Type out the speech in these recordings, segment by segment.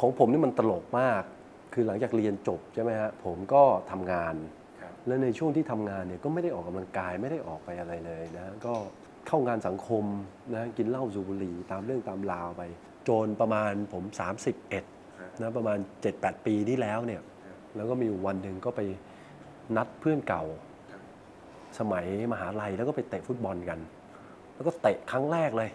ของผมนี่มันตลกมาก คือหลังจากเรียนจบใช่ไหมฮะ ผมก็ทำงานครับแล้วในช่วงที่ทำงานเนี่ยก็ไม่ได้ออกกำลังกายไม่ได้ออกไปอะไรเลยนะ ก็เข้างานสังคมนะ กินเหล้าสูบบุหรี่ตามเรื่องตามราวไป จนประมาณผม 31นะประมาณ 7-8 ปีที่แล้วเนี่ย แล้วก็มีอยู่วันหนึ่งก็ไปนัดเพื่อนเก่า สมัยมหาลัยแล้วก็ไปเตะฟุตบอลกัน แล้วก็เตะครั้งแรกเลย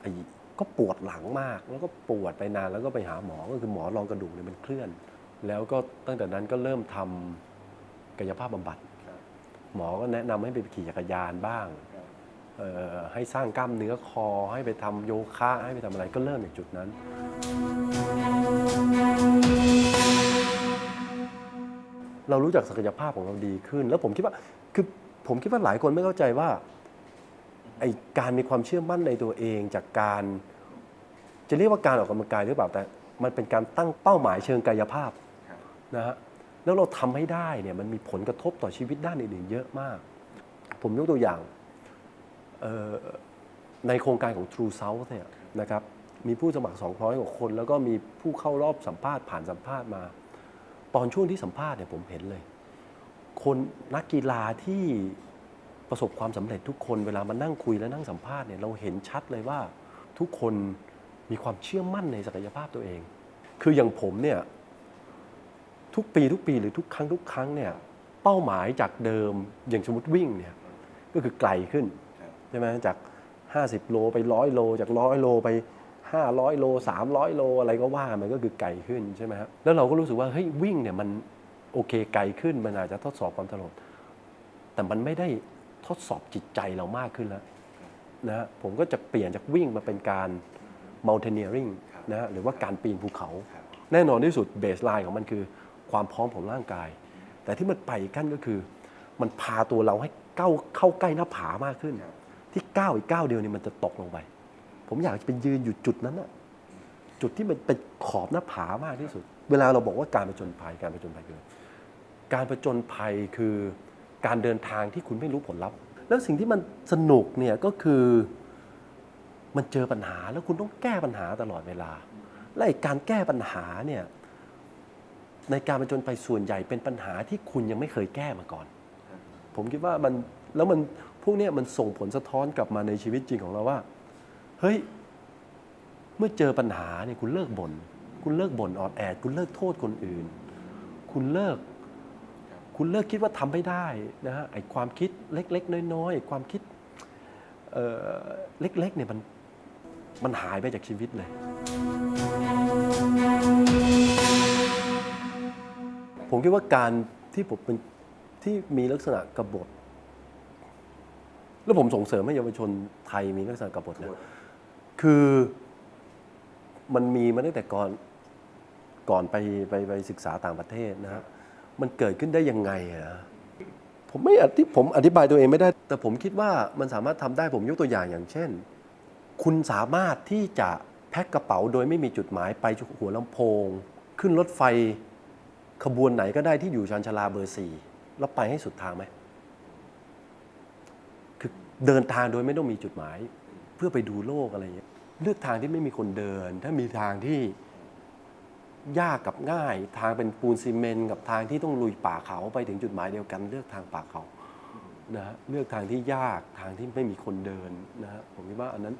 ไอ้ ก็ปวดหลังมาก แล้วก็ปวดไปนานแล้วก็ไปหาหมอก็คือหมอรองกระดูกเนี่ยมันเคลื่อน แล้วก็ตั้งแต่นั้นก็เริ่มทำกายภาพบำบัดหมอก็แนะนำให้ไปขี่จักรยานบ้างให้สร้างกล้ามเนื้อคอให้ไปทำโยคะให้ไปทำอะไรก็เริ่มจากจุดนั้น เรารู้จักศักยภาพของเราดีขึ้น แล้วผมคิดว่าคือผมคิดว่าหลายคนไม่เข้าใจว่า ไอการมีความเชื่อมั่นในตัวเองจากการ จะเรียกว่าการออกกำลังกายหรือเปล่าแต่ มันเป็นการตั้งเป้าหมายเชิงกายภาพครับนะฮะแล้วเราทำให้ได้เนี่ยมันมีผลกระทบต่อชีวิตด้านอื่นๆเยอะมาก ผมยกตัวอย่างเอ่อในโครงการของ True South เนี่ยนะครับมีผู้สมัคร 200 กว่าคน แล้วก็มีผู้เข้ารอบสัมภาษณ์ผ่านสัมภาษณ์มา ตอนช่วงที่สัมภาษณ์เนี่ยผมเห็นเลย คนนักกีฬาที่ ประสบความสำเร็จทุกคนเวลามานั่งคุยและนั่งสัมภาษณ์เนี่ยเราเห็นชัดเลยว่าทุกคนมีความเชื่อมั่นในศักยภาพตัวเอง คืออย่างผมเนี่ยทุกปีทุกปีหรือทุกครั้งทุกครั้งเนี่ยเป้าหมายจากเดิมอย่างสมมติวิ่งเนี่ยก็คือไกลขึ้นใช่ไหมจาก 50 โลไปร้อยโล จากร้อยโลไป 500 โล 300 โลอะไรก็ว่ามันก็คือไกลขึ้นใช่ไหมครับแล้วเราก็รู้สึกว่าเฮ้ยวิ่งเนี่ยมันโอเคไกลขึ้นมันอาจจะทดสอบความถนัดแต่มันไม่ได้ ทดสอบจิตใจเรามากขึ้นแล้วนะฮะผมก็จะเปลี่ยนจากวิ่งมาเป็นการ mountaineering นะฮะหรือว่าการปีนภูเขา แน่นอนที่สุดเบสไลน์ของมันคือ ความพร้อมของร่างกาย แต่ที่มันไปกั้นก็คือ มันพาตัวเราให้ก้าวเข้าใกล้หน้าผามากขึ้น ที่ก้าวอีกก้าวเดียวนี่มันจะตกลงไป ผมอยากจะไปยืนอยู่จุดนั้นอะจุดที่มันเป็นขอบหน้าผามากที่สุด เวลาเราบอกว่าการผจญภัยการผจญภัยคืออะไรการผจญภัยคือ การเดินทางที่คุณไม่รู้ผลลัพธ์ แล้วสิ่งที่มันสนุกเนี่ยก็คือมันเจอปัญหาแล้วคุณต้องแก้ปัญหาตลอดเวลา และการแก้ปัญหาเนี่ยในการผจญภัยส่วนใหญ่เป็นปัญหาที่คุณยังไม่เคยแก้มาก่อน ผมคิดว่ามันแล้วมันพวกนี้มันส่งผลสะท้อนกลับมาในชีวิตจริงของเราว่า เฮ้ย เมื่อเจอปัญหาเนี่ยคุณเลิกบน่นคุณเลิกบ่นออดแอด คุณเลิกโทษคนอื่น คุณเลิก คุณเลิกคิดว่าทำไม่ได้นะฮะไอ้ความคิดเล็ก ๆ น้อยๆไอ้ความคิดเอ่อเล็กๆเนี่ยมันมันหายไปจากชีวิตเลย ผมคิดว่าการที่ผมเป็นที่มีลักษณะกบฏแล้วผมส่งเสริมให้เยาวชนไทยมีลักษณะกบฏนะคือมันมีมาตั้งแต่ก่อนก่อนไปไปไปศึกษาต่างประเทศนะครับ มันเกิดขึ้นได้ยังไงอะนะผมไม่อธิผมอธิบายตัวเองไม่ได้ แต่ผมคิดว่ามันสามารถทำได้ผมยกตัวอย่างอย่างเช่น คุณสามารถที่จะแพ็คกระเป๋าโดยไม่มีจุดหมายไปหัวลำโพง ขึ้นรถไฟขบวนไหนก็ได้ที่อยู่ชานชาลาเบอร์สี่แล้วไปให้สุดทางไหมคือเดินทางโดยไม่ต้องมีจุดหมาย เพื่อไปดูโลกอะไรอย่างเงี้ยเลือกทางที่ไม่มีคนเดิน ถ้ามีทางที่ ยากกับง่าย ทางเป็นปูนซีเมนต์กับทางที่ต้องลุยป่าเขาไปถึงจุดหมายเดียวกัน เลือกทางป่าเขานะฮะเลือกทางที่ยากทางที่ไม่มีคนเดินนะฮะผมคิดว่าอันนั้น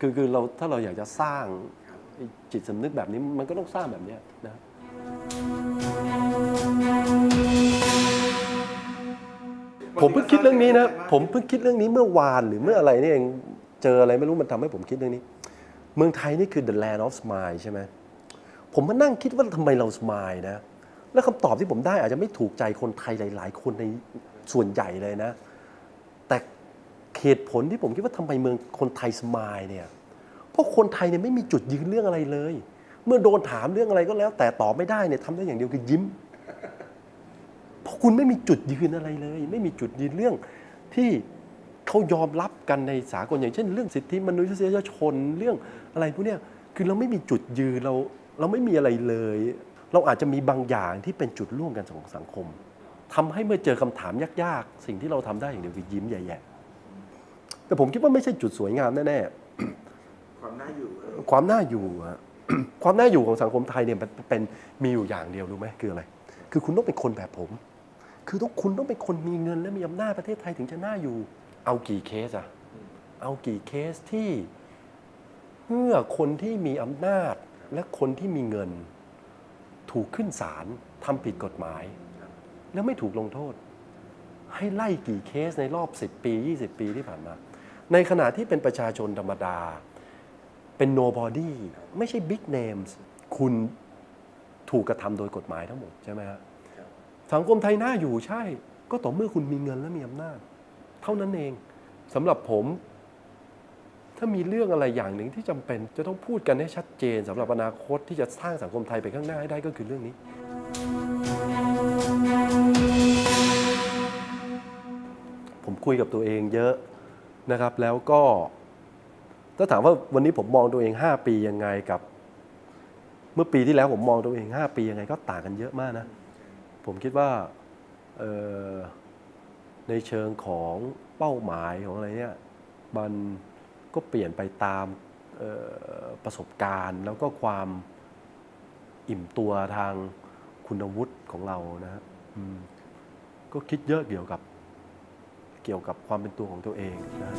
คือคือเราถ้าเราอยากจะสร้างจิตสำนึกแบบนี้มันก็ต้องสร้างแบบนี้นะผมเพิ่งคิดเรื่องนี้นะผมเพิ่งคิดเรื่องนี้เมื่อวานหรือเมื่ออะไรนี่เองเจออะไรไม่รู้มันทำให้ผมคิดเรื่องนี้ เมืองไทยนี่คือ the land of smile ใช่ไหม ผมมานั่งคิดว่าทำไมเรา smile นะ แล้วคำตอบที่ผมได้อาจจะไม่ถูกใจคนไทยหลาย ๆ คนในส่วนใหญ่เลยนะ แต่เหตุผลที่ผมคิดว่าทำไมเมืองคนไทย smile เนี่ย เพราะคนไทยเนี่ยไม่มีจุดยืนเรื่องอะไรเลย เมื่อโดนถามเรื่องอะไรก็แล้ว แต่ตอบไม่ได้เนี่ยทำได้อย่างเดียวคือยิ้ม เพราะคุณไม่มีจุดยืนอะไรเลย ไม่มีจุดยืนเรื่องที่เขายอมรับกันในสากลอย่างเช่น เรื่องสิทธิมนุษยชนเรื่องอะไรพวกเนี้ยคือเราไม่มีจุดยืนเรา เราไม่มีอะไรเลย เราอาจจะมีบางอย่างที่เป็นจุดร่วมกันของสังคมทำให้เมื่อเจอคำถามยากๆ สิ่งที่เราทำได้อย่างเดียวคือยิ้มแย่ๆแต่ผมคิดว่าไม่ใช่จุดสวยงามแน่ๆความน่าอยู่ความน่าอยู่อะความน่าอยู่ของสังคมไทยเนี่ยมันเป็นมีอยู่อย่างเดียวรู้ไหมคืออะไร คือคุณต้องเป็นคนแบบผม คือต้องคุณต้องเป็นคนมีเงินและมีอำนาจประเทศไทยถึงจะน่าอยู่ เอากี่เคสอะเอากี่เคสที่เมื่อคนที่มีอำนาจ และคนที่มีเงินถูกขึ้นศาลทำผิดกฎหมาย แล้วไม่ถูกลงโทษ ให้ไล่กี่เคสในรอบ 10 ปี 20 ปีที่ผ่านมา ในขณะที่เป็นประชาชนธรรมดา เป็น nobody ไม่ใช่ big names คุณถูกกระทำโดยกฎหมายทั้งหมดใช่ไหมฮะสังคมไทยน่าอยู่ใช่ ก็ต่อเมื่อคุณมีเงินและมีอำนาจ เท่านั้นเองสำหรับผม ถ้ามีเรื่องอะไรอย่างหนึ่งที่จำเป็นจะต้องพูดกันให้ชัดเจนสำหรับอนาคตที่จะสร้างสังคมไทยไปข้างหน้าให้ได้ก็คือเรื่องนี้ ผมคุยกับตัวเองเยอะนะครับ แล้วก็ถ้าถามว่าวันนี้ผมมองตัวเอง 5 ปียังไงกับ เมื่อปีที่แล้วผมมองตัวเอง 5 ปียังไงก็ต่างกันเยอะมากนะ ผมคิดว่าในเชิงของเป้าหมายของอะไรเนี่ยมัน ก็เปลี่ยนไปตามประสบการณ์ แล้วก็ความอิ่มตัวทางคุณวุฒิของเรานะฮะก็คิดเยอะเกี่ยวกับเกี่ยวกับความเป็นตัวของตัวเองนะฮะ